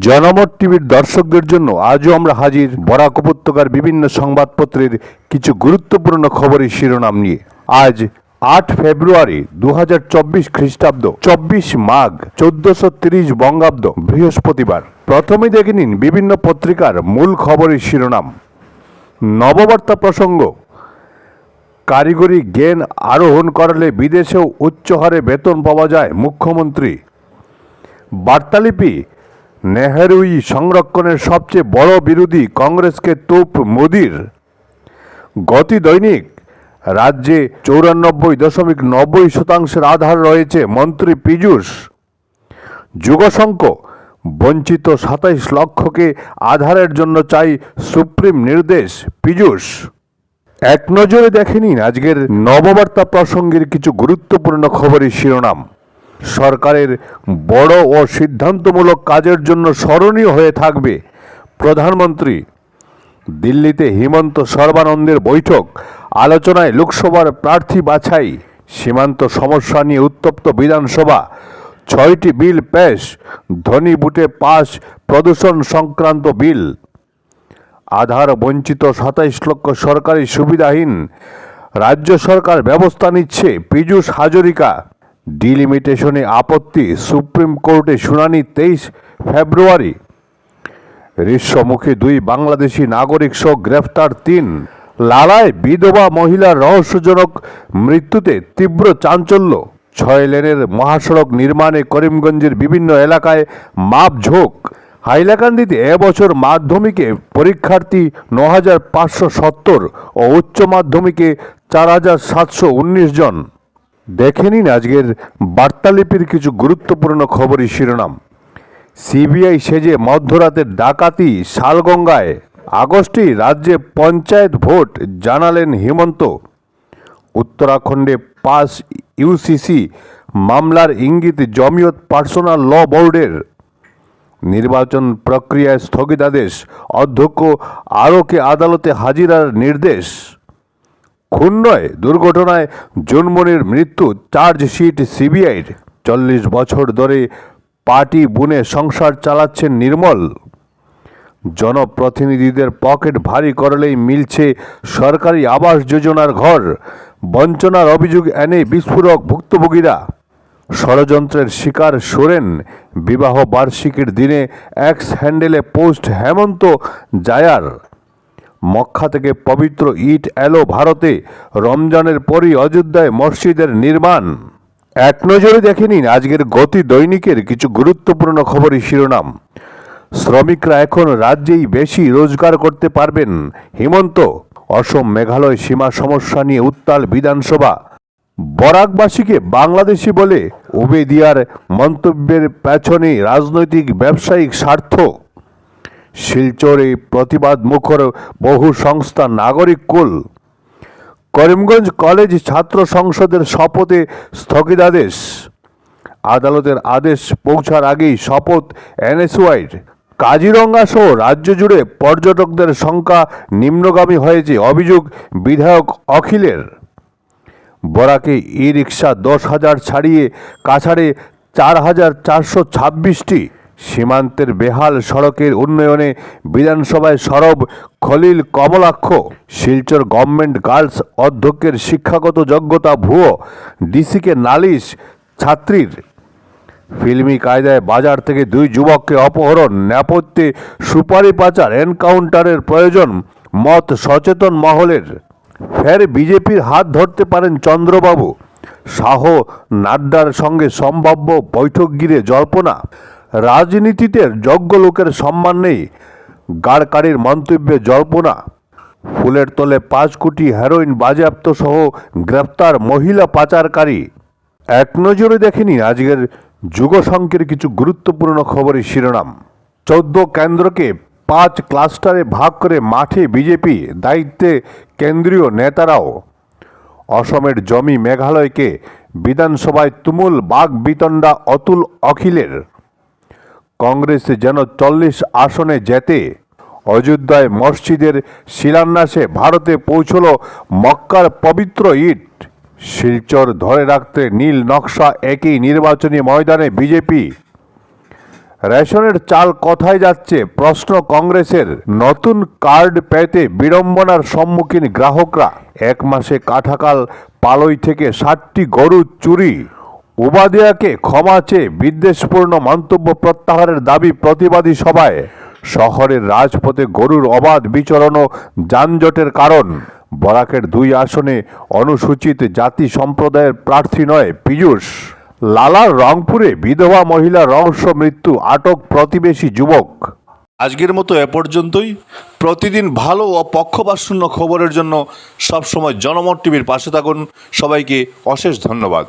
জনমত টিভির দর্শকদের জন্য আজও আমরা হাজির। বরাক উপত্যকার বিভিন্ন সংবাদপত্রের কিছু গুরুত্বপূর্ণ খবরের শিরোনাম নিয়ে। আজ আট ফেব্রুয়ারি দু হাজার চব্বিশ খ্রিস্টাব্দ, চব্বিশ মাঘ, চোদ্দশো তিরিশ বঙ্গাব্দ, বৃহস্পতিবার। প্রথমে দেখে নিন বিভিন্ন পত্রিকার মূল খবরের শিরোনাম। নববার্তা প্রসঙ্গ। কারিগরি জ্ঞান আরোহণ করালে বিদেশেও উচ্চ হারে বেতন পাওয়া যায় মুখ্যমন্ত্রী। বার্তালিপি। নেহেরুই সংরক্ষণের সবচেয়ে বড় বিরোধী কংগ্রেসকে তোপ মোদির। গতি দৈনিক, রাজ্যে চৌরানব্বই দশমিক নব্বই শতাংশের আধার রয়েছে মন্ত্রী পীযূষ। যুগশঙ্ক, বঞ্চিত সাতাইশ লক্ষকে আধারের জন্য চাই সুপ্রিম নির্দেশ পীযূষ। এক নজরে দেখে নিন আজকের নববার্তা প্রসঙ্গের কিছু গুরুত্বপূর্ণ খবরের শিরোনাম। সরকারের বড় ও সিদ্ধান্তমূলক কাজের জন্য স্মরণীয় হয়ে থাকবে প্রধানমন্ত্রী। দিল্লিতে হিমন্ত সর্বানন্দের বৈঠক, আলোচনায় লোকসভার প্রার্থী বাছাই, সীমান্ত সমস্যা নিয়ে উত্তপ্ত বিধানসভা, ছয়টি বিল পেশ, ধনী বুটে পাশ প্রদূষণ সংক্রান্ত বিল। আধার বঞ্চিত সাতাইশ লক্ষ সরকারি সুবিধাহীন, রাজ্য সরকার ব্যবস্থা নিচ্ছে পীযূষ হাজরিকা। ডিলিমিটেশনে আপত্তি সুপ্রিম কোর্টে শুনানি তেইশ ফেব্রুয়ারি। ঋষ্যমুখী দুই বাংলাদেশি নাগরিক সহ গ্রেফতার তিন। লালায় বিধবা মহিলার রহস্যজনক মৃত্যুতে তীব্র চাঞ্চল্য। ছয় লেনের মহাসড়ক নির্মাণে করিমগঞ্জের বিভিন্ন এলাকায় মাপঝোঁক হাইলাকান্দিতে এবছর মাধ্যমিকে পরীক্ষার্থী ন হাজার পাঁচশো সত্তর ও উচ্চ মাধ্যমিকে চার হাজার সাতশো উনিশ জন। দেখে নিন আজকের বার্তালিপির কিছু গুরুত্বপূর্ণ খবরই শিরোনাম। সিবিআই সেজে মধ্যরাতের ডাকাতি শালগঙ্গায়। আগস্টেই রাজ্যে পঞ্চায়েত ভোট, জানালেন হিমন্ত। উত্তরাখণ্ডে পাস ইউসিসি মামলার ইঙ্গিত জমিয়ত পার্সোনাল ল বোর্ডের। নির্বাচন প্রক্রিয়ায় স্থগিতাদেশ, অধ্যক্ষ আরোকে আদালতে হাজিরার নির্দেশ। খুন নয় দুর্ঘটনায় জুনমনির মৃত্যু চার্জশিট সিবিআইয়ের। চল্লিশ বছর ধরে পার্টি বুনে সংসার চালাচ্ছেন নির্মল। জনপ্রতিনিধিদের পকেট ভারী করলেই মিলছে সরকারি আবাস যোজনার ঘর। বঞ্চনার অভিযোগ এনে বিস্ফোরক ভুক্তভোগীরা। ষড়যন্ত্রের শিকার সোরেন। বিবাহ বার্ষিকীর দিনে এক্স হ্যান্ডেলে পোস্ট হেমন্ত জায়ার। মক্কা থেকে পবিত্র ইট এলো ভারতে, রমজানের পরই অযোধ্যায় মসজিদের নির্মাণ। এক নজরে দেখে নিন আজকের গতি দৈনিকের কিছু গুরুত্বপূর্ণ খবরের শিরোনাম। শ্রমিকরা এখন রাজ্যেই বেশি রোজগার করতে পারবেন। হিমন্ত, অসম মেঘালয় সীমা সমস্যা নিয়ে উত্তাল বিধানসভা। বরাকবাসীকে বাংলাদেশি বলে ওবেদিয়ার মন্তব্যের পেছনে রাজনৈতিক ব্যবসায়িক স্বার্থ। শিলচরে প্রতিবাদ মুখর বহু সংস্থা নাগরিক কুল। করিমগঞ্জ কলেজ ছাত্র সংসদের শপথে স্থগিতাদেশ। আদালতের আদেশ পৌঁছার আগেই শপথ এনএসওয়াইর কাজিরঙ্গা সহ রাজ্য জুড়ে পর্যটকদের সংখ্যা নিম্নগামী হয়েছে অভিযোগ বিধায়ক অখিলের। বরাকে ই রিক্সা দশ হাজার ছাড়িয়ে কাছাড়ে চার হাজার চারশো ছাব্বিশটি সীমান্তের বেহাল সড়কের উন্নয়নে বিধানসভায় সরব খলিল কমলাক্ষ। শিলচর গভর্নমেন্ট গার্লস অধ্যক্ষের শিক্ষাগত যোগ্যতা ভুয়ো, ডিসিকে নালিশ ছাত্রীর। ফিল্মি কায়দায় বাজার থেকে দুই যুবককে অপহরণ, নেপথ্যে সুপারি পাচার এনকাউন্টারের প্রয়োজন, মত সচেতন মহলের। ফের বিজেপির হাত ধরতে পারেন চন্দ্রবাবু। শাহ নাড্ডার সঙ্গে সম্ভাব্য বৈঠক ঘিরে জল্পনা। রাজনীতিতে যোগ্য লোকের সম্মান নেই। গাড়কারির মন্তব্যে জল্পনা। ফুলের তলে পাঁচ কোটি হেরোইন বাজেয়াপ্ত সহ গ্রেপ্তার মহিলা পাচারকারী। এক নজরে দেখেনি আজকের যুগসংখ্যের কিছু গুরুত্বপূর্ণ খবরের শিরোনাম। চৌদ্দ কেন্দ্রকে পাঁচ ক্লাস্টারে ভাগ করে মাঠে বিজেপি দায়িত্বে কেন্দ্রীয় নেতারাও। অসমের জমি মেঘালয়কে বিধানসভায় তুমুল বাঘ বিতণ্ডা অতুল অখিলের। কংগ্রেস যেন চল্লিশ আসনে যেতে অযোধ্যায় মসজিদের শিলান্যাসে ভারতে পৌঁছল মক্কার পবিত্র ইট। শিলচর ধরে রাখতে নীল নকশা একই নির্বাচনী ময়দানে বিজেপি। রেশনের চাল কোথায় যাচ্ছে? প্রশ্ন কংগ্রেসের। নতুন কার্ড পেতে বিড়ম্বনার সম্মুখীন গ্রাহকরা। এক মাসে কাঠাকাল পালই থেকে ষাটটি গরু চুরি। উবাদিয়াকে ক্ষমা চেয়ে বিদ্বেষপূর্ণ মন্তব্য প্রত্যাহারের দাবি প্রতিবাদী সভায়। শহরের রাজপথে গরুর অবাধ বিচরণ ও যানজটের কারণ। বরাকের দুই আসনে অনুসূচিত জাতি সম্প্রদায়ের প্রার্থী নয় পীযূষ। লালার রংপুরে বিধবা মহিলা রহস্য মৃত্যু আটক প্রতিবেশী যুবক। আজকের মতো এ পর্যন্তই। প্রতিদিন ভালো ও পক্ষপাতশূন্য খবরের জন্য সবসময় জনমত টিভির পাশে থাকুন। সবাইকে অশেষ ধন্যবাদ।